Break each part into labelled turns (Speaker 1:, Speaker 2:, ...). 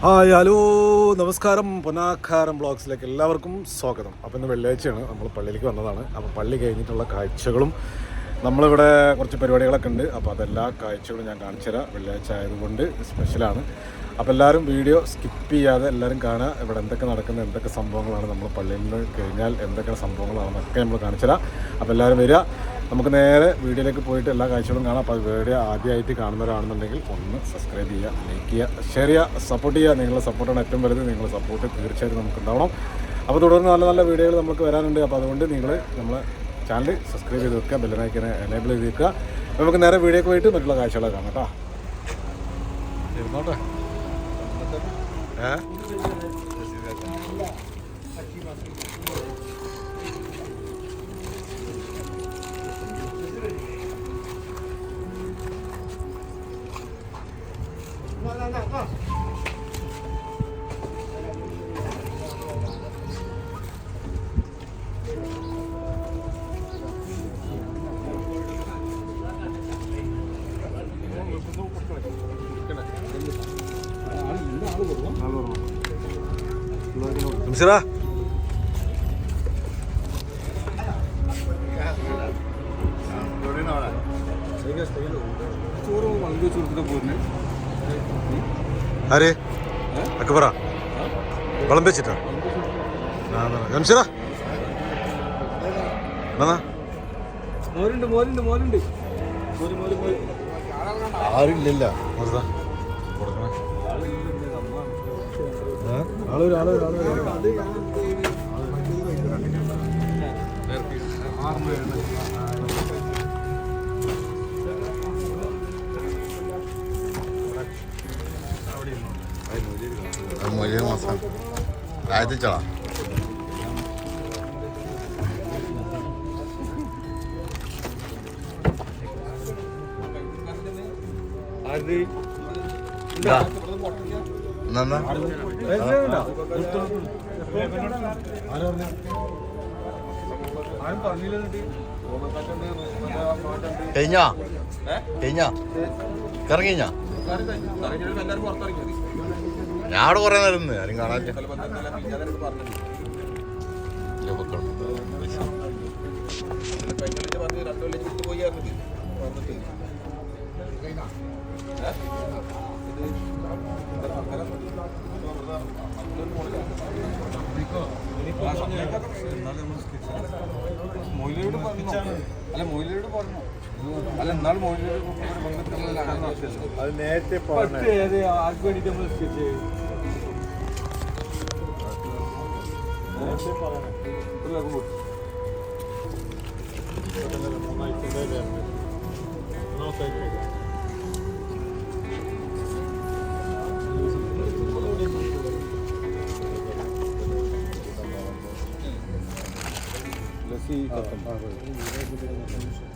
Speaker 1: Hi hello. നമസ്കാരം. പൊന്നാക്കാരം ബ്ലോഗ്സിലേക്ക് എല്ലാവർക്കും സ്വാഗതം. അപ്പം ഇന്ന് വെള്ളിയാഴ്ചയാണ്. നമ്മൾ പള്ളിയിലേക്ക് വന്നതാണ്. അപ്പോൾ പള്ളി കഴിഞ്ഞിട്ടുള്ള കാഴ്ചകളും നമ്മളിവിടെ കുറച്ച് പരിപാടികളൊക്കെ ഉണ്ട്. അപ്പോൾ അതെല്ലാ കാഴ്ചകളും ഞാൻ കാണിച്ചു തരാം വെള്ളിയാഴ്ച ആയതുകൊണ്ട് സ്പെഷ്യലാണ് അപ്പോൾ എല്ലാവരും വീഡിയോ സ്കിപ്പ് ചെയ്യാതെ എല്ലാവരും കാണുക. ഇവിടെ എന്തൊക്കെ നടക്കുന്ന എന്തൊക്കെ സംഭവങ്ങളാണ് നമ്മൾ പള്ളിയിൽ നിന്ന് കഴിഞ്ഞാൽ എന്തൊക്കെ സംഭവങ്ങളാണെന്നൊക്കെ നമ്മൾ കാണിച്ചു തരാം അപ്പോൾ എല്ലാവരും വരിക. നമുക്ക് നേരെ വീഡിയോയിലേക്ക് പോയിട്ട് എല്ലാ കാഴ്ചകളും കാണാം. അപ്പോൾ വീഡിയോ ആദ്യമായിട്ട് കാണുന്നവരാണെന്നുണ്ടെങ്കിൽ ഒന്ന് സബ്സ്ക്രൈബ് ചെയ്യുക ലൈക്ക് ചെയ്യുക ഷെയർ ചെയ്യുക സപ്പോർട്ട് ചെയ്യുക. നിങ്ങളുടെ സപ്പോർട്ടാണ് ഏറ്റവും വലുത്. നിങ്ങളുടെ സപ്പോർട്ട് തീർച്ചയായിട്ടും നമുക്ക് ഉണ്ടാവണം. അപ്പോൾ തുടർന്ന് നല്ല നല്ല വീഡിയോകൾ നമുക്ക് വരാനുണ്ട്. അപ്പോൾ അതുകൊണ്ട് നിങ്ങൾ നമ്മളെ ചാനൽ സബ്സ്ക്രൈബ് ചെയ്ത് വെക്കുക ബെല്ലനൈക്കനെ എനേബിൾ ചെയ്ത് വെക്കുക. നമുക്ക് നേരെ വീഡിയോയ്ക്ക് പോയിട്ട് മറ്റുള്ള കാഴ്ചകളൊക്കെ കാണാം കേട്ടോ. ഇരുന്നോട്ടെ. ഏ നമസ്കാര
Speaker 2: ചോറ് വളഞ്ഞു വെച്ച് ആരെ?
Speaker 1: ആര് അക്ബറ വളം വെച്ചിട്ടാ.
Speaker 2: മോരുണ്ട് മോരുണ്ട് മോരുണ്ട്.
Speaker 1: വെറുതെ കൊടുക്കണേ
Speaker 3: മൊയ്യ മാസം രാജ്യച്ചളാ
Speaker 2: അത്
Speaker 3: കഴിഞ്ഞാ?
Speaker 2: കൊറേ പുറത്തിറങ്ങി
Speaker 3: ഞാൻ നേരം ആരും കാണാൻ
Speaker 2: പോയി മൊയിലോട്
Speaker 1: അത് നേരത്തെ
Speaker 2: ആർക്ക് വേണ്ടിട്ട് നമ്മൾ സ്കെച്ച് ചെയ്യും? ഞാൻ പണി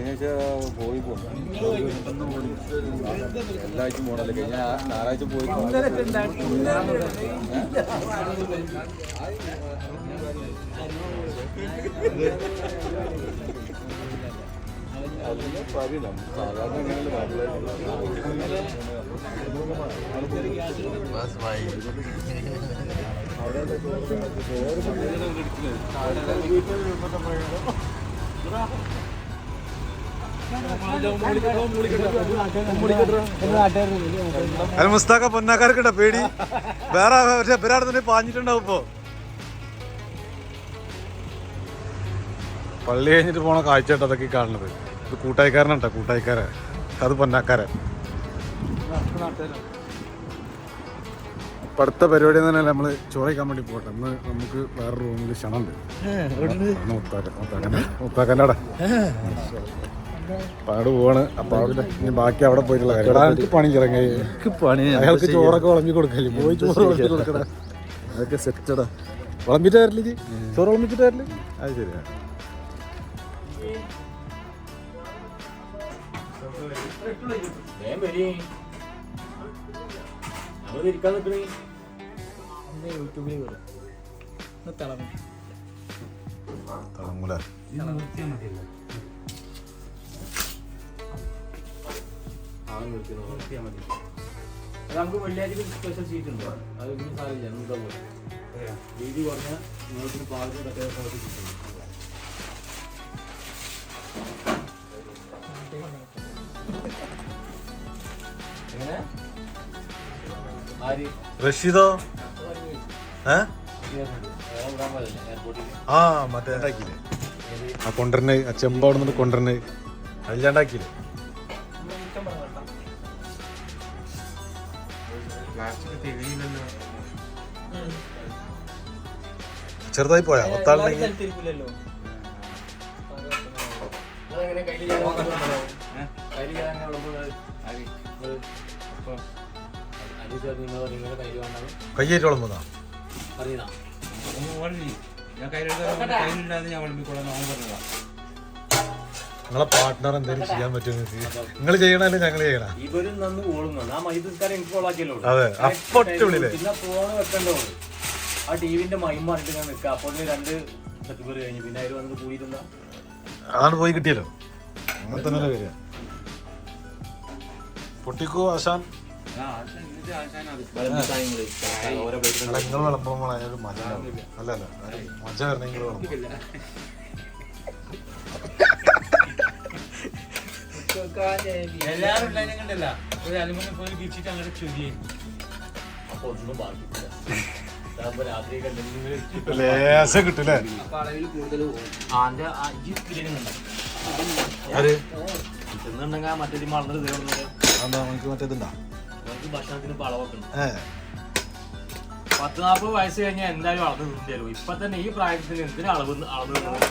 Speaker 2: കഴിഞ്ഞാഴ്ച പോയി പോകും എല്ലാ ആഴ്ചയും പോകണല്ലേ കഴിഞ്ഞ ഞായറാഴ്ച പോയി സാധാരണ
Speaker 3: ബസ് ഭായി
Speaker 1: അല്ല മുസ്താക്ക പൊന്നാക്കാർക്കുണ്ട പേടി? വേറെ ഇവരാടെ തന്നെ പാഞ്ഞിട്ടുണ്ടാവും ഇപ്പോ. പള്ളി കഴിഞ്ഞിട്ട് പോണ കാഴ്ച അതൊക്കെ കാണുന്നത്. ഇത് കൂട്ടായിക്കാരനുണ്ടോ? കൂട്ടായിക്കാരെ. അത് പൊന്നാക്കാരൻ ഇപ്പൊ അടുത്ത പരിപാടി തന്നെ നമ്മൾ ചോറയ്ക്കാൻ വേണ്ടി പോകട്ടെ. ഇന്ന് നമുക്ക് വേറെ റൂമിൽ ക്ഷണുണ്ട് മുത്താക്കന്റെ അവിടെ. അപ്പൊ അവിടെ പോവാണ്. അപ്പൊ അവിടെ ഇനി ബാക്കി അവിടെ പോയിട്ടുള്ള കാര്യം. എടാ, എനിക്ക് പണി ഇറങ്ങി
Speaker 2: പണി
Speaker 1: അയാൾക്ക് ചോറൊക്കെ വിളമ്പി കൊടുക്കല്ലേ? പോയി ചോറ് വിളമ്പി കൊടുക്കടാ.
Speaker 2: അതൊക്കെ സെറ്റടാ
Speaker 1: വിളമ്പിട്ടായിരുന്നില്ല ചോറ് വിളമ്പിച്ചിട്ട് വരില്ല അത് ശരിയാ.
Speaker 4: യൂട്യൂബിൽ നിർത്തിയാൽ മതി. അത് നമുക്ക് വെള്ളിയാഴ്ച സ്പെഷ്യൽ സീറ്റ് ഉണ്ട്. അത് പിന്നെ സാരില്ല നമുക്ക് പോലെ വീതി കുറഞ്ഞ നിങ്ങൾക്ക് പാകത്തിന് പറ്റിയ സ്ഥലത്ത് കിട്ടും. എങ്ങനെ? ആര്?
Speaker 1: റഷീദോ? ആ മറ്റേ ഉണ്ടാക്കിയില്ലേ ആ കൊണ്ടുവരണേ ആ ചെമ്പ് അവിടെ നിന്ന് കൊണ്ടുവരണേ അതില്ലാണ്ടാക്കിയില്ലേ ചെറുതായി പോയാ ഒത്താളുണ്ടെങ്കിൽ കയ്യേറ്റോളം പോന്നാ
Speaker 4: പറഞ്ഞതാ
Speaker 2: ഞാൻ കയ്യിലില്ലാതെ ഞാൻ വിളമ്പിക്കോളാം അവൻ പറഞ്ഞതാ.
Speaker 1: നിങ്ങളെ പാർട്ട്ണർ എന്തെങ്കിലും ചെയ്യാൻ പറ്റും നിങ്ങൾ ചെയ്യണല്ലേ ഞങ്ങൾ ചെയ്യണ? അതെ, അപ്പൊ ഒറ്റ വിളിയില്ലേ?
Speaker 4: പിന്നെ വെക്കണ്ടോ ആ ടിവിന്റെ മൈം ഞാൻ നിൽക്കുക. അപ്പോൾ രണ്ട് കഴിഞ്ഞു. പിന്നെ അതിൽ കൂടിയിരുന്ന
Speaker 1: അതാണ് പോയി കിട്ടിയല്ലോ. അങ്ങനെ തന്നെ വരിക. പൊട്ടിക്കോ ആശാൻ? നിങ്ങൾ വിളമ്പുമ്പോൾ അതിനൊരു മജ അല്ലല്ല മജ വരണം നിങ്ങൾ വിളമ്പും
Speaker 2: എല്ലാരും ഉണ്ടായി കണ്ടല്ല. ഒരു അലുമിനിയം ഫോയിൽ കിച്ചിട്ട്
Speaker 4: ഒന്നും ബാക്കിയില്ല
Speaker 1: ലേശം കിട്ടൂലേ
Speaker 4: മറ്റേ മറന്നിട്ട്
Speaker 1: നമുക്ക് മറ്റേതുണ്ടാ
Speaker 4: ഭക്ഷണത്തിന് പത്ത് നാൽപ്പത് വയസ്സ് കഴിഞ്ഞാൽ എന്തായാലും അളന്ന് തിന്നല്ലോ ഇപ്പൊ തന്നെ ഈ പ്രായത്തിന് എന്തിനാ അളവ് അളന്ന് തിന്നത്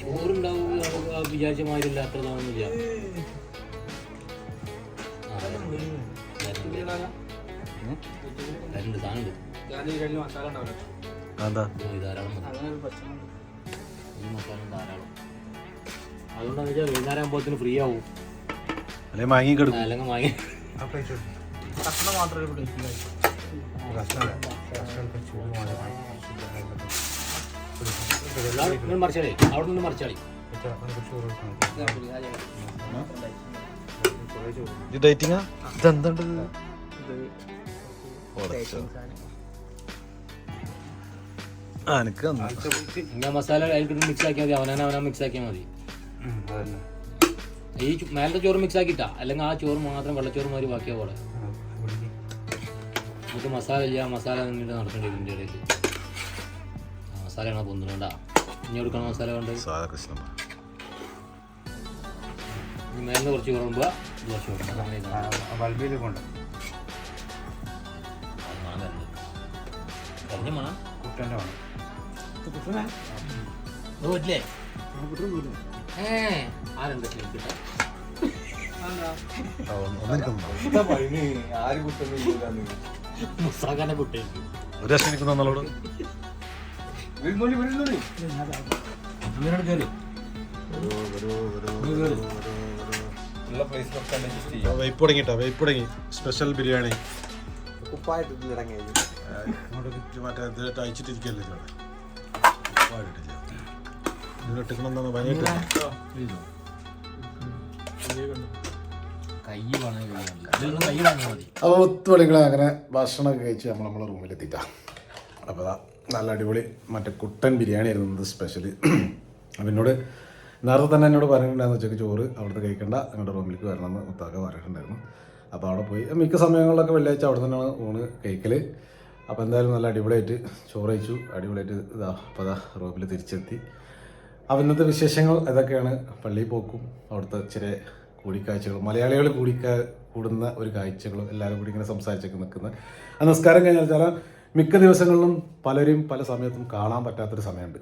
Speaker 4: ചോറുണ്ടാവും വിചാരിച്ച മാതിരില്ല അത്ര താമൊന്നുമില്ല രണ്ട്. സാധനം ധാരാളം. ഈ മസാല ധാരാളം. അതുകൊണ്ടാന്ന് വെച്ചാൽ വൈകുന്നേരം ആകുമ്പോഴത്തേന് ഫ്രീ ആവും.
Speaker 1: അല്ലെങ്കിൽ മാങ്ങി കിടക്കും.
Speaker 4: അല്ലെങ്കിൽ വാങ്ങി
Speaker 2: അപ്പൊ ചെയ്തു
Speaker 4: കഷ്ണം മാത്രമേ ഇവിടെ നിങ്ങൾ മറിച്ചാളി. അവിടെ നിന്ന് മറിച്ചാളി.
Speaker 1: ഇതെന്തുണ്ട്? എനിക്ക്
Speaker 4: മസാല അതിൽ മിക്സ് ആക്കിയാൽ മതി. അവനാണ് അവനാ മിക്സ് ആക്കിയാൽ മതി. ഈ മേലത്തെ ചോറ് മിക്സ് ആക്കിട്ടാ അല്ലെങ്കിൽ ആ ചോറ് മാത്രം വെള്ളച്ചോറ് മാതിരി ബാക്കിയാ പോലെ നമുക്ക് മസാല ഇല്ല മസാല നിന്നിട്ട് നടക്കേണ്ടി വരും ഇതിന്റെ ഇടയിൽ മസാലയാണോ പൊന്നുന്നുണ്ടാ ഇനി കൊടുക്കണ മസാല കൊണ്ട്
Speaker 1: സാധാ കൃഷ്ണ.
Speaker 4: ഇനി മേലിന് കുറച്ച് കുറവുമ്പോൾ കുറച്ച് മണം മണം പറ്റില്ലേ ഏ ആരെന്താ സ്നേഹിക്കട്ടെ
Speaker 1: ഒന്നും എനിക്ക്
Speaker 4: അങ്ങനെ കയറി
Speaker 1: വെയ്പ്പ് തുടങ്ങിട്ടാ വെയ്പ്പ് തുടങ്ങി സ്പെഷ്യൽ ബിരിയാണി.
Speaker 2: ഉപ്പായിട്ട്
Speaker 1: മറ്റേ അയച്ചിട്ടിരിക്കല്ലേ ഉപ്പായിട്ടില്ല ഭയങ്കര
Speaker 4: മതി.
Speaker 1: അപ്പോൾ ഒത്തുപടികളെ അങ്ങനെ ഭക്ഷണമൊക്കെ കഴിച്ച് നമ്മൾ നമ്മളെ റൂമിലെത്തിയിട്ടാ അപ്പോൾ അതാ നല്ല അടിപൊളി മറ്റേ കുട്ടൻ ബിരിയാണി ആയിരുന്നു സ്പെഷ്യൽ അപ്പം എന്നോട് നേരത്തെ തന്നെ എന്നോട് പറഞ്ഞിട്ടുണ്ടായിരുന്നു ഉച്ചയ്ക്ക് ചോറ് അവിടുത്തെ കഴിക്കണ്ട ഞങ്ങളുടെ റൂമിലേക്ക് വരണമെന്ന് മുത്താക്ക പറഞ്ഞിട്ടുണ്ടായിരുന്നു. അപ്പോൾ അവിടെ പോയി. മിക്ക സമയങ്ങളിലൊക്കെ വെള്ളിയാഴ്ച അവിടെ തന്നെയാണ് ഊണ് കഴിക്കൽ അപ്പോൾ എന്തായാലും നല്ല അടിപൊളിയായിട്ട് ചോറ് കഴിച്ചു. അടിപൊളിയായിട്ട് ഇതാ അപ്പോൾ അതാ റൂമിൽ തിരിച്ചെത്തി. അപ്പോൾ ഇന്നത്തെ വിശേഷങ്ങൾ ഇതൊക്കെയാണ് പള്ളിയിൽ പോക്കും അവിടുത്തെ ചില കൂടിക്കാഴ്ചകളും മലയാളികൾ കൂടിക്കാ കൂടുന്ന ഒരു കാഴ്ചകളും എല്ലാവരും കൂടി ഇങ്ങനെ സംസാരിച്ചൊക്കെ നിൽക്കുന്നത് ആ നിസ്കാരം കഴിഞ്ഞാൽ ചില മിക്ക ദിവസങ്ങളിലും പലരും പല സമയത്തും കാണാൻ പറ്റാത്തൊരു സമയമുണ്ട്.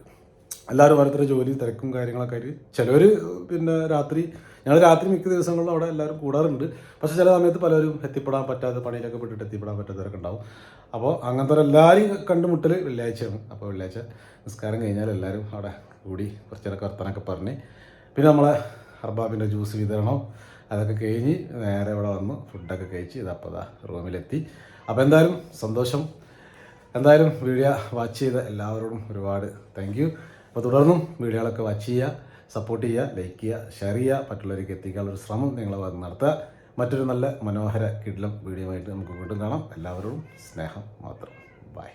Speaker 1: എല്ലാവരും ഓരോരുത്തരുടെ ജോലി തിരക്കും കാര്യങ്ങളൊക്കെ ആയിട്ട് ചിലവർ പിന്നെ രാത്രി ഞങ്ങൾ രാത്രി മിക്ക ദിവസങ്ങളിലും അവിടെ എല്ലാവരും കൂടാറുണ്ട്. പക്ഷേ ചില സമയത്ത് പലരും എത്തിപ്പെടാൻ പറ്റാതെ പണിയിലൊക്കെ പെട്ടിട്ട് എത്തിപ്പെടാൻ പറ്റാത്തവരൊക്കെ ഉണ്ടാവും. അപ്പോൾ അങ്ങനത്തെ എല്ലാവരെയും കണ്ടുമുട്ടൽ വെള്ളിയാഴ്ചയാണ്. അപ്പോൾ വെള്ളിയാഴ്ച നിസ്കാരം കഴിഞ്ഞാൽ എല്ലാവരും അവിടെ കൂടി കുറച്ച് നേരം വർത്തനൊക്കെ പറഞ്ഞ്. പിന്നെ നമ്മളെ അർബാബിന്റെ ജ്യൂസ് വിതരണം അതൊക്കെ കഴിഞ്ഞ് നേരെ ഇവിടെ വന്ന് ഫുഡൊക്കെ കഴിച്ച് ഇതപ്പോൾ അതാ റൂമിലെത്തി. അപ്പോൾ എന്തായാലും സന്തോഷം. എന്തായാലും വീഡിയോ വാച്ച് ചെയ്ത എല്ലാവരോടും ഒരുപാട് താങ്ക് യു അപ്പോൾ തുടർന്നും വീഡിയോകളൊക്കെ വാച്ച് ചെയ്യുക സപ്പോർട്ട് ചെയ്യുക ലൈക്ക് ചെയ്യുക ഷെയർ ചെയ്യുക മറ്റുള്ളവർക്ക് എത്തിക്കാനുള്ളൊരു ശ്രമം നിങ്ങൾ നടത്തുക. മറ്റൊരു നല്ല മനോഹര കിടിലം വീഡിയോ ആയിട്ട് നമുക്ക് വീണ്ടും കാണാം. എല്ലാവരോടും സ്നേഹം മാത്രം. ബൈ